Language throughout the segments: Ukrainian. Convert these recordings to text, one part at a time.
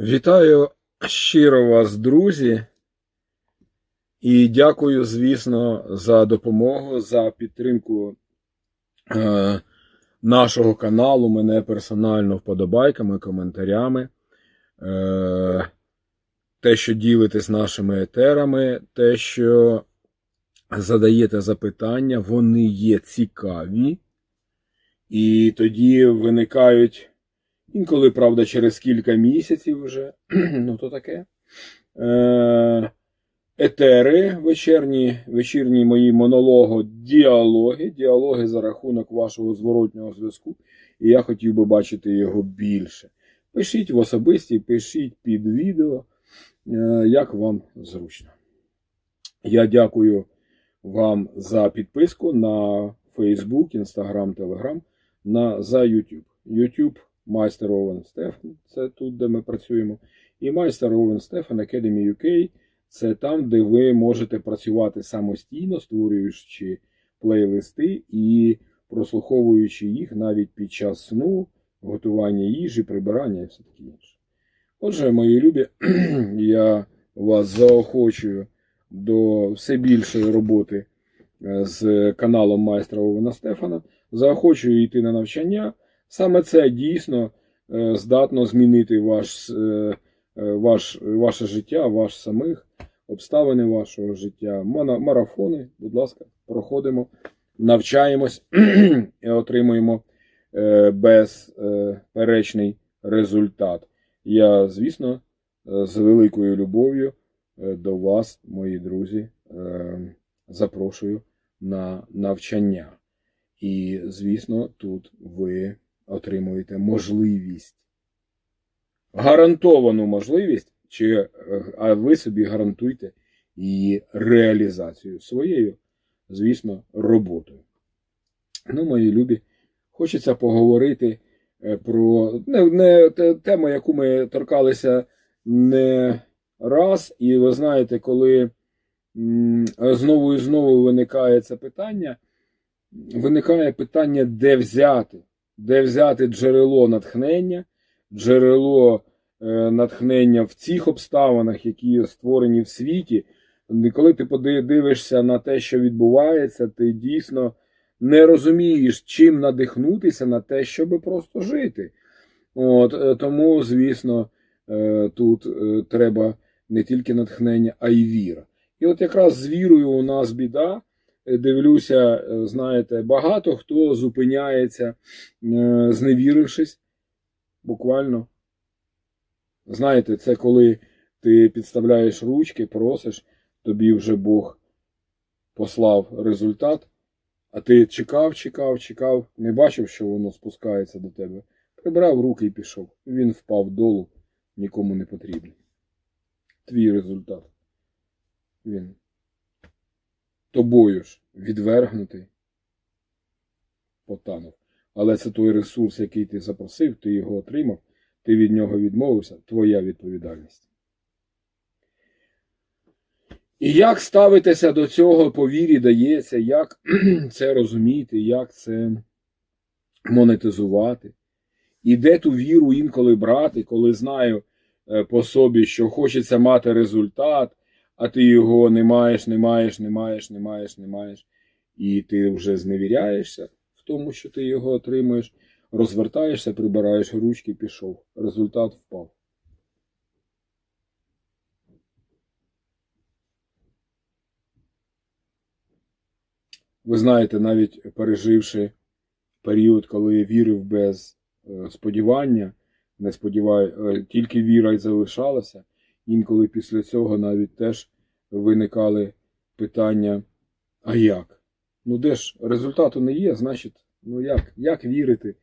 Вітаю щиро вас, друзі, і дякую, звісно, за допомогу, за підтримку е, нашого каналу, мене персонально вподобайками, коментарями. Е, те, що ділитесь нашими етерами, те, що задаєте запитання, вони є цікаві, і тоді виникають. Інколи, правда, через кілька місяців вже, ну то таке. Е, етери, вечірні, вечірні мої монолого, діалоги, діалоги за рахунок вашого зворотнього зв'язку. І я хотів би бачити його більше. Пишіть в особисті, пишіть під відео, е, як вам зручно. Я дякую вам за підписку на Facebook, Instagram, Telegram, на, за YouTube. YouTube Майстер Овен Стефан, це тут, де ми працюємо. І майстер Овен Стефан Academy UK це там, де ви можете працювати самостійно, створюючи плейлисти і прослуховуючи їх навіть під час сну, готування їжі, прибирання і все таке інше. Отже, мої любі, я вас заохочую до все більшої роботи е, з каналом майстра Овена Стефана. Заохочую йти на навчання. Саме це дійсно е, здатно змінити ваш, е, е, ваш, ваше життя, ваш самих, обставини вашого життя. Марафони, будь ласка, проходимо, навчаємось і отримуємо безперечний результат. Я, звісно, з великою любов'ю до вас, мої друзі, запрошую на навчання. І, звісно, тут ви отримуєте можливість, гарантовану можливість, чи, е, а ви собі гарантуйте її реалізацію своєю, звісно, роботою. Ну, мої любі, хочеться поговорити е, про не, не тему, яку ми торкалися не раз, і ви знаєте, коли знову і знову виникає це питання, виникає питання, де взяти де взяти джерело натхнення, джерело е, натхнення в цих обставинах, які створені в світі. Коли ти подивишся на те, що відбувається, ти дійсно не розумієш, чим надихнутися на те, щоб просто жити. От, е, Тому, звісно, е, тут треба не тільки натхнення, а й віра. І от якраз з вірою у нас біда дивлюся, е, знаєте, багато хто зупиняється, е, зневірившись, буквально. Знаєте, це коли ти підставляєш ручки, просиш, тобі вже Бог послав результат, а ти чекав, чекав, чекав, не бачив, що воно спускається до тебе. Прибрав руки і пішов. Він впав долу, нікому не потрібний. Твій результат. Він тобою ж відвергнутий, потанув. Але це той ресурс, який ти запросив, ти його отримав, ти від нього відмовився, твоя відповідальність. І як ставитися до цього по вірі дається, як це розуміти, як це монетизувати, і де ту віру інколи брати, коли знаю е, по собі, що хочеться мати результат, а ти його не маєш, не маєш, не маєш, не маєш, не маєш, і ти вже зневіряєшся в тому, що ти його отримуєш, розвертаєшся, прибираєш ручки, пішов. Результат впав. Ви знаєте, навіть переживши період, коли я вірив без е, сподівання, не сподіваю, е, тільки віра й залишалася. Інколи після цього навіть теж виникали питання: а як? Ну де ж результату не є, значить, ну як? Як вірити,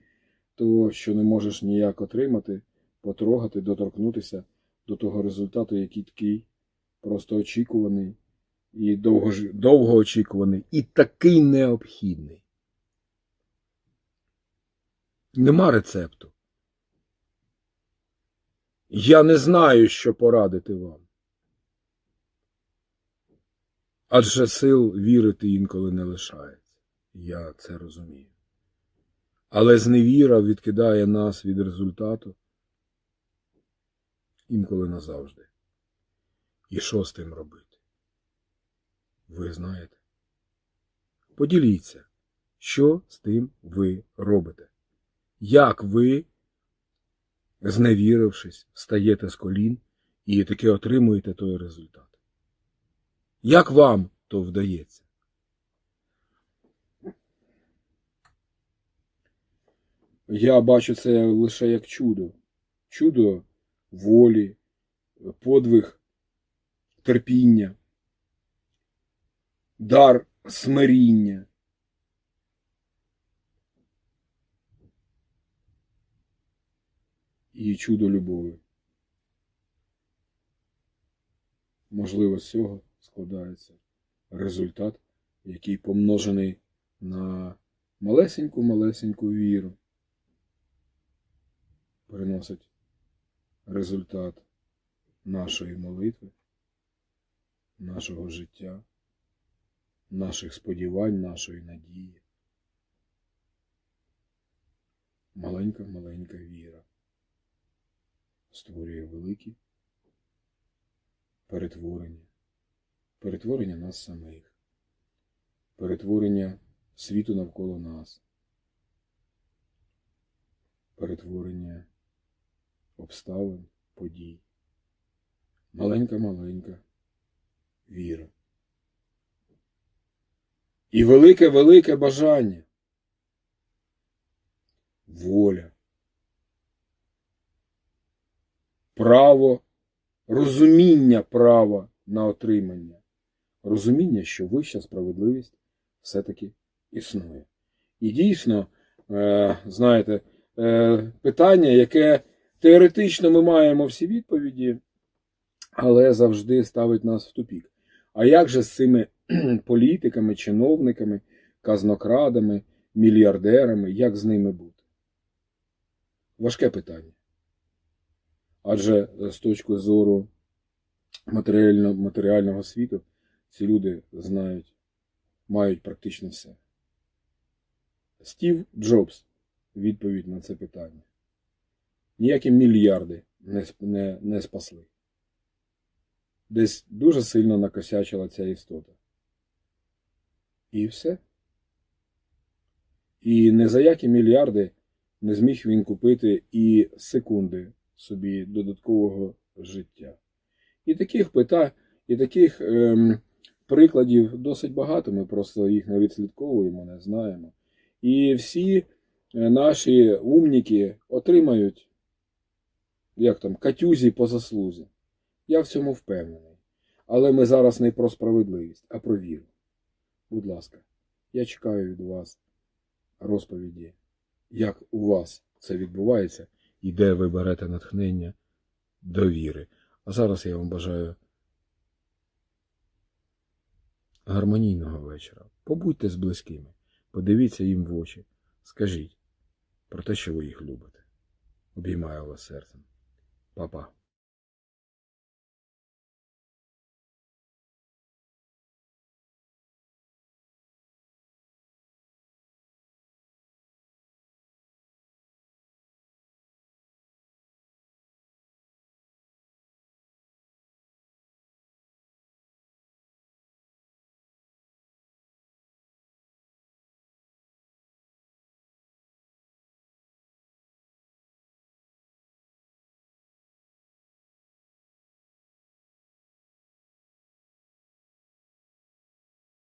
то що не можеш ніяк отримати, потрогати, доторкнутися до того результату, який такий просто очікуваний і довго, довгоочікуваний, і такий необхідний. Нема рецепту. Я не знаю, що порадити вам. Адже сил вірити інколи не лишається. Я це розумію. Але зневіра відкидає нас від результату, інколи назавжди. І що з тим робити? Ви знаєте. Поділіться, що з тим ви робите. Як ви, зневірившись, встаєте з колін і таки отримуєте той результат? Як вам то вдається? Я бачу це лише як чудо. Чудо волі, подвиг терпіння, дар смиріння. І чудо любові. Можливо, з цього складається результат, який помножений на малесеньку-малесеньку віру приносить результат нашої молитви, нашого життя, наших сподівань, нашої надії. Маленька-маленька віра створює великі перетворення, перетворення нас самих, перетворення світу навколо нас, перетворення обставин, подій. Маленька-маленька віра. І велике-велике бажання. Воля. Право, розуміння права на отримання. Розуміння, що вища справедливість все-таки існує. І дійсно, е, знаєте, е, питання, яке теоретично ми маємо всі відповіді, але завжди ставить нас в тупік. А як же з цими політиками, чиновниками, казнокрадами, мільярдерами, як з ними бути? Важке питання. Адже з точки зору матеріально, матеріального світу ці люди знають, мають практично все. Стів Джобс відповідь на це питання. Ніякі мільярди не, не, не спасли. Десь дуже сильно накосячила ця істота. І все. І не за які мільярди не зміг він купити і секунди собі додаткового життя. І таких питань, і таких ем, прикладів досить багато. Ми просто їх не відслідковуємо, не знаємо. І всі е, наші умніки отримають, як там, катюзі по заслузі. Я в цьому впевнений. Але ми зараз не про справедливість, а про віру. Будь ласка, я чекаю від вас розповіді, як у вас це відбувається і де ви берете натхнення довіри. А зараз я вам бажаю гармонійного вечора. Побудьте з близькими, подивіться їм в очі, скажіть про те, що ви їх любите. Обіймаю вас серцем. Па-па.